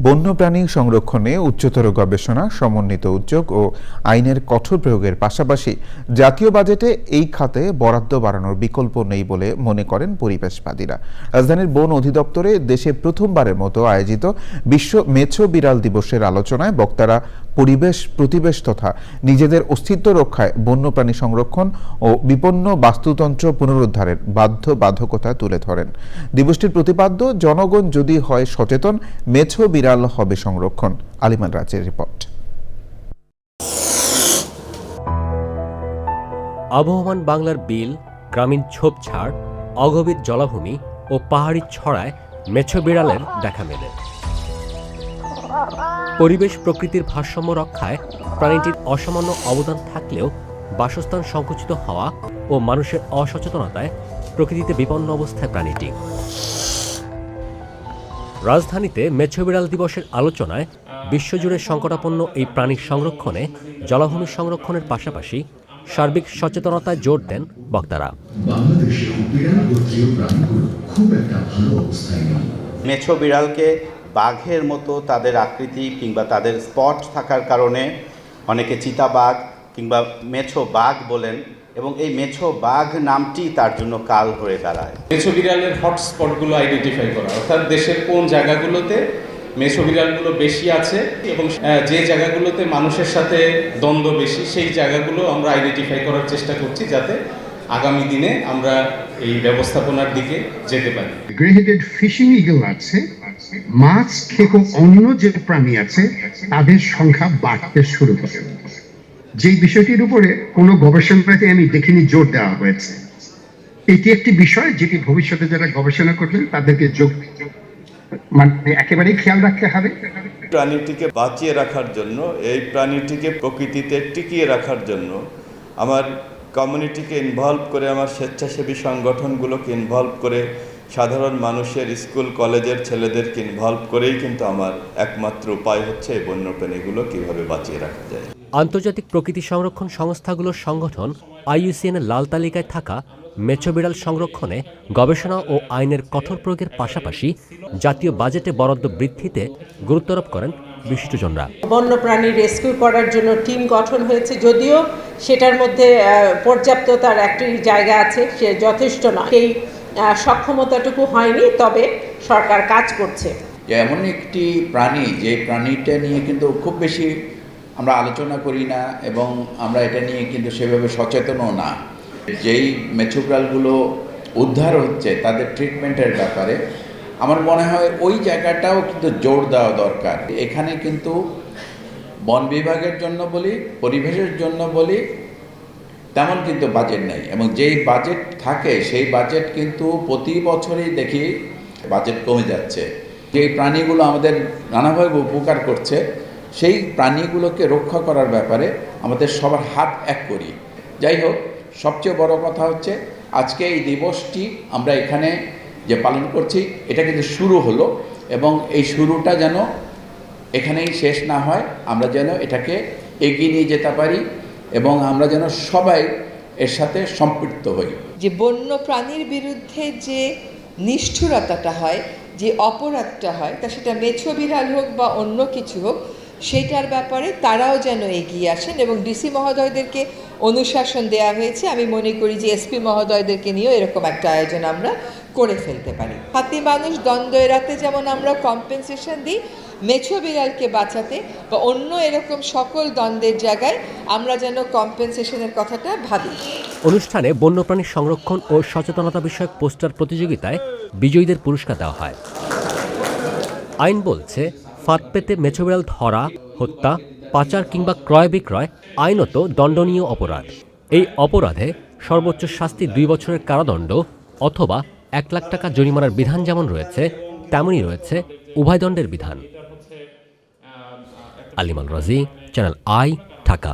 বন্যপ্রাণী সংরক্ষণে উচ্চতর গবেষণা, সমন্বিত উদ্যোগ ও আইনের কঠোর প্রয়োগের পাশাপাশি জাতীয় বাজেটে এই খাতে বরাদ্দ বাড়ানোর বিকল্প নেই বলে মনে করেন পরিবেশবাদীরা। রাজধানীর বন অধিদপ্তরে দেশে প্রথমবারের মতো আয়োজিত বিশ্ব মেছো বিড়াল দিবসের আলোচনায় বক্তারা পরিবেশ, প্রতিবেশ তথা নিজেদের অস্তিত্ব রক্ষায় বন্যপ্রাণী সংরক্ষণ ও বিপন্ন বাস্তুতন্ত্র পুনরুদ্ধারের বাধ্য বাধকতা তুলে ধরেন। দিবসটির প্রতিপাদ্য, জনগণ যদি হয় সচেতন মেছো বিড়াল হবে সংরক্ষণ। আলিমান রাজের রিপোর্ট। আবহমান বাংলার বিল, গ্রামীণ ঝোপঝাড় অগভীর জলাভূমি ও পাহাড়ি ছড়ায় মেছো বিড়ালের দেখা মেলে। পরিবেশ প্রকৃতির ভারসাম্য রক্ষায় প্রাণীটির অসামান্য অবদান থাকলেও বাসস্থান সংকুচিত হওয়া ও মানুষের অসচেতনতায় প্রকৃতিতে বিপন্ন অবস্থায় প্রাণীটি। রাজধানীতে মেছো বিড়াল দিবসের আলোচনায় বিশ্বজুড়ে সংকটাপন্ন এই প্রাণীর সংরক্ষণে জলাভূমি সংরক্ষণের পাশাপাশি সার্বিক সচেতনতায় জোর দেন বক্তারা। বাংলাদেশে বিড়াল গোত্রীয় প্রাণীগুলো খুব একটা ভালো অবস্থায় নেই। মেছো বিড়ালকে বাঘের মতো তাদের আকৃতি কিংবা তাদের স্পট থাকার কারণে অনেকে চিতাবাঘ কিংবা মেছো বাঘ বলেন এবং এই মেছো বাঘ নামটি তার জন্য কাল হয়ে দাঁড়ায়। মেছো বিড়ালের হটস্পটগুলো আইডেন্টিফাই করা। অর্থাৎ দেশের কোন জায়গাগুলোতে মেছো বিড়ালগুলো বেশি আছে এবং যে জায়গাগুলোতে মানুষের সাথে দ্বন্দ্ব বেশি সেই জায়গাগুলো আমরা আইডেন্টিফাই করার চেষ্টা করছি যাতে আগামী দিনে আমরা এই ব্যবস্থাপনার দিকে যেতে পারি। ফিশিং ইগল আছে। মাছ খেকো অন্য যে প্রাণী আছে, তাদের সংখ্যা বাড়তে শুরু করে। যেই বিষয়টির উপরে কোনো গবেষণাতে আমি দেখিনি, জোর দেওয়া হয়েছে। এটি একটি বিষয় যেটি ভবিষ্যতে যারা গবেষণা করবেন, তাদেরকে যোগ মানে একেবারেই খেয়াল রাখতে হবে। প্রাণীটিকে বাঁচিয়ে রাখার জন্য, এই প্রাণীটিকে প্রকৃতিতে টিকিয়ে রাখার জন্য আমার কমিউনিটিকে ইনভলভ করে, আমার স্বেচ্ছাসেবী সংগঠনগুলোকে ইনভলভ করে সাধারণ মানুষের স্কুল কলেজের ছেলেদেরকে ইনভলভ করেই কিন্তু আমার একমাত্র উপায় হচ্ছে এই বন্যপ্রাণীগুলো কীভাবে বাঁচিয়ে রাখা যায়। আন্তর্জাতিক প্রকৃতি সংরক্ষণ সংস্থাগুলোর সংগঠন আইইউসিএন এর লাল তালিকায় থাকা মেছো বিড়াল সংরক্ষণে গবেষণা ও আইনের কঠোর প্রয়োগের পাশাপাশি জাতীয় বাজেটে বরাদ্দ বৃদ্ধিতে গুরুত্বারোপ করেন বিশিষ্টজনরা। বন্যপ্রাণী রেস্কিউ করার জন্য টিম গঠন হয়েছে যদিও সেটার মধ্যে পর্যাপ্ত তার একটি জায়গা আছে সে যথেষ্ট নয়। সেই সক্ষমতাটুকু হয়নি, তবে সরকার কাজ করছে। এমন একটি প্রাণী, যে প্রাণীটা নিয়ে কিন্তু খুব বেশি আমরা আলোচনা করি না এবং আমরা এটা নিয়ে কিন্তু সেভাবে সচেতনও না। যেই মেছোগ্রালগুলো উদ্ধার হচ্ছে, তাদের ট্রিটমেন্টের ব্যাপারে, আমার মনে হয় ওই জায়গাটাও কিন্তু জোর দেওয়া দরকার। এখানে কিন্তু বন বিভাগের জন্য বলি, পরিবেশের জন্য বলি তেমন কিন্তু বাজেট নেই এবং যেই বাজেট থাকে, সেই বাজেট কিন্তু প্রতি বছরই দেখি বাজেট কমে যাচ্ছে। যেই প্রাণীগুলো আমাদের নানাভাবে উপকার করছে, সেই প্রাণীগুলোকে রক্ষা করার ব্যাপারে আমাদের সবার হাত এক করি। যাই হোক, সবচেয়ে বড় কথা হচ্ছে, আজকে এই দিবসটি আমরা এখানে যে পালন করছি, এটা কিন্তু শুরু হলো এবং এই শুরুটা যেন এখানেই শেষ না হয়, আমরা যেন এটাকে এগিয়ে নিয়ে যেতে পারি। এবং আমরা যেন সবাই এর সাথে সম্পৃক্ত হই। যে বন্য প্রাণীর বিরুদ্ধে যে নিষ্ঠুরতাটা হয়, যে অপরাধটা হয়, তা সেটা মেছো বিড়াল হোক বা অন্য কিছু হোক সেটার ব্যাপারে তারাও যেন এগিয়ে আসেন এবং ডিসি মহোদয়দেরকে অনুশাসন দেওয়া হয়েছে। আমি মনে করি যে এসপি মহোদয়দেরকে নিয়েও এরকম একটা আয়োজন আমরা করে ফেলতে পারি। হাতি মানুষ দ্বন্দ্ব এড়াতে যেমন আমরা কম্পেনসেশন দিই মেছো বিড়ালকে বাঁচাতে বা অন্য এরকম সকল দ্বন্দ্বের জায়গায় আমরা যেন কম্পেনসেশনের কথাটা ভাবি। অনুষ্ঠানে বন্যপ্রাণী সংরক্ষণ ও সচেতনতা বিষয়ক পোস্টার প্রতিযোগিতায় বিজয়ীদের পুরস্কার দেওয়া হয়। আইন বলছে, ফাঁদ পেতে মেছো বিড়াল ধরা, হত্যা, পাচার কিংবা ক্রয় বিক্রয় আইনত দণ্ডনীয় অপরাধ। এই অপরাধে সর্বোচ্চ শাস্তি দুই বছরের কারাদণ্ড অথবা এক লাখ টাকা জরিমানার বিধান যেমন রয়েছে, তেমনই রয়েছে উভয় দণ্ডের বিধান। আলিমাল রাজি চ্যানেল আই ঢাকা